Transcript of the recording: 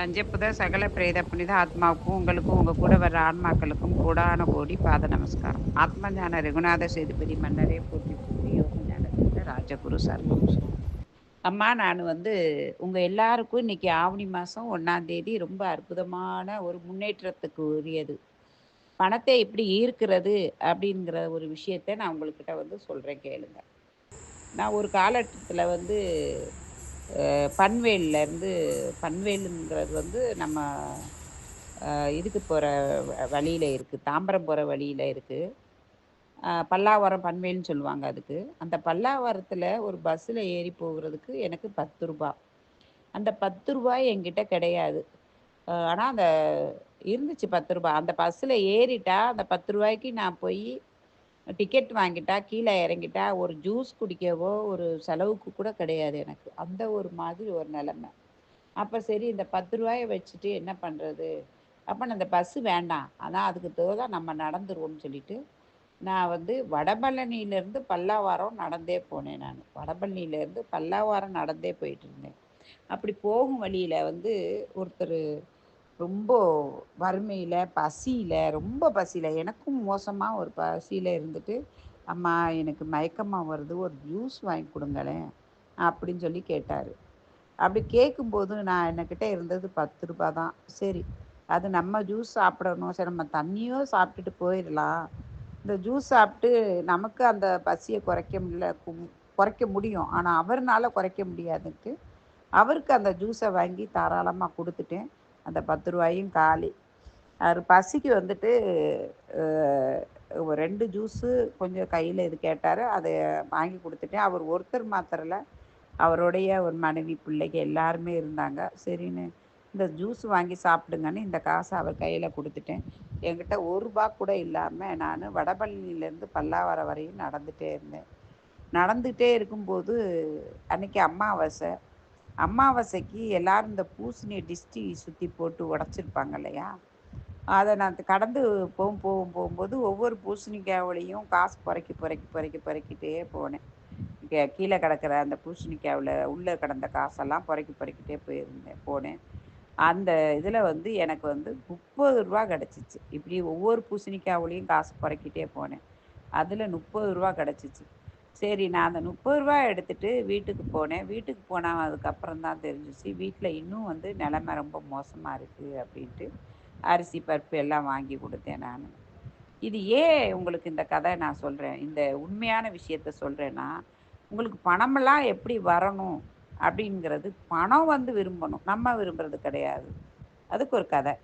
பஞ்சபுத சகல பிரேத புனித ஆத்மாவுக்கும் உங்களுக்கும் உங்க கூட வர்ற ஆன்மாக்களுக்கும் கூடான கோடி பாத நமஸ்காரம். ஆத்ம ஞான ரகுநாத சேதுபதி மன்னரே போட்டி போட்டி யோக ஞானத்திட்ட ராஜகுரு சர்வம் அம்மா நான் வந்து உங்க எல்லாருக்கும் இன்னைக்கு ஆவணி மாசம் ஒன்னாம் தேதி ரொம்ப அற்புதமான ஒரு முன்னேற்றத்துக்கு உரியது. பணத்தை எப்படி ஈர்க்கிறது அப்படிங்கிற ஒரு விஷயத்த நான் உங்கள்கிட்ட வந்து சொல்றேன் கேளுங்க. நான் ஒரு காலகட்டத்தில் வந்து பன்வேலில் இருந்து பன்வேலுங்கிறது வந்து நம்ம இதுக்கு போகிற வழியில் இருக்குது தாம்பரம் போகிற வழியில் இருக்குது பல்லாவரம் பன்வேல்னு சொல்லுவாங்க அதுக்கு. அந்த பல்லாவரத்தில் ஒரு பஸ்ஸில் ஏறி போகிறதுக்கு எனக்கு பத்து ரூபா. அந்த பத்து ரூபாய் என்கிட்ட கிடையாது. ஆனால் அந்த இருந்துச்சு பத்து ரூபா. அந்த பஸ்ஸில் ஏறிட்டா அந்த பத்து ரூபாய்க்கு நான் போய் டிக்கெட் வாங்கிட்டா கீழே இறங்கிட்டா ஒரு ஜூஸ் குடிக்கவோ ஒரு செலவுக்கு கூட கிடையாது எனக்கு. அந்த ஒரு மாதிரி ஒரு நிலமை. அப்போ சரி இந்த பத்து ரூபாயை வச்சுட்டு என்ன பண்ணுறது அப்போ அந்த பஸ்ஸு வேண்டாம். ஆனால் அதுக்கு தோதா நம்ம நடந்துருவோம்னு சொல்லிட்டு நான் வந்து வடபழனியிலேருந்து பல்லாவாரம் நடந்தே போனேன் நான். வடபழனியிலேருந்து பல்லாவாரம் நடந்தே போயிட்டு இருந்தேன். அப்படி போகும் வழியில் வந்து ஒருத்தர் ரொம்ப வறுமையில் பசியில் ரொம்ப பசியில். எனக்கும் மோசமாக ஒரு பசியில் இருந்துட்டு அம்மா எனக்கு மயக்கமாக வருது. ஒரு ஜூஸ் வாங்கி கொடுங்களேன். அப்படின்னு சொல்லி கேட்டார். அப்படி கேட்கும்போது நான் என்கிட்ட இருந்தது பத்து ரூபா தான். சரி அது நம்ம ஜூஸ் சாப்பிடணும். சரி நம்ம தண்ணியோ சாப்பிட்டுட்டு போயிடலாம். இந்த ஜூஸ் சாப்பிட்டு நமக்கு அந்த பசியை குறைக்க முடியல குறைக்க முடியும். ஆனால் அவர்னால் குறைக்க முடியாதுன்ட்டு அவருக்கு அந்த ஜூஸை வாங்கி தாராளமாக கொடுத்துட்டேன். அந்த பத்து ரூபாயும் காலி. அவர் பசிக்கு வந்துட்டு ரெண்டு ஜூஸு கொஞ்சம் கையில் இது கேட்டார். அதை வாங்கி கொடுத்துட்டேன். அவர் ஒருத்தர் மாத்திரல அவருடைய ஒரு மனைவி பிள்ளைக்கு எல்லாருமே இருந்தாங்க. சரின்னு இந்த ஜூஸ் வாங்கி சாப்பிடுங்கன்னு இந்த காசை அவர் கையில் கொடுத்துட்டேன். என்கிட்ட ஒரு ரூபா கூட இல்லாமல் நான் வடபழனியிலேருந்து பல்லாவரம் வரையும் நடந்துகிட்டே இருந்தேன். நடந்துகிட்டே இருக்கும்போது அன்னைக்கு அம்மாவாசை அமாவாசைக்கு எல்லாரும் இந்த பூசணியை டிஸ்டி சுற்றி போட்டு உடச்சிருப்பாங்க இல்லையா? அதை நான் கடந்து போகும் போகும் போகும்போது ஒவ்வொரு பூசணிக்காவிலையும் காசு புறக்கி புறக்கி புறக்கி புறக்கிட்டே போனேன். கீழே கிடக்கிற அந்த பூசணிக்காவில் உள்ளே கிடந்த காசெல்லாம் புறக்கி புறக்கிட்டே போயிருந்தேன் போனேன். அந்த இதில் வந்து எனக்கு வந்து முப்பது ரூபா கிடச்சிச்சு. இப்படி ஒவ்வொரு பூசணிக்காவுலேயும் காசு புறக்கிட்டே போனேன். அதில் முப்பது ரூபா கிடச்சிச்சு. சரி நான் அந்த முப்பது ரூபா எடுத்துட்டு வீட்டுக்கு போனேன். வீட்டுக்கு போனால் அதுக்கப்புறம் தான் தெரிஞ்சிச்சு வீட்டில் இன்னும் வந்து நிலமை ரொம்ப மோசமாக இருக்குது அப்படின்ட்டு. அரிசி பருப்பு எல்லாம் வாங்கி கொடுத்தேன் நான். இது ஏன் உங்களுக்கு இந்த கதை நான் சொல்கிறேன் இந்த உண்மையான விஷயத்த சொல்கிறேன்னா உங்களுக்கு பணமெல்லாம் எப்படி வரணும் அப்படிங்கிறது பணம் வந்து விரும்பணும். நம்ம விரும்புறது கிடையாது. அதுக்கு ஒரு கதை.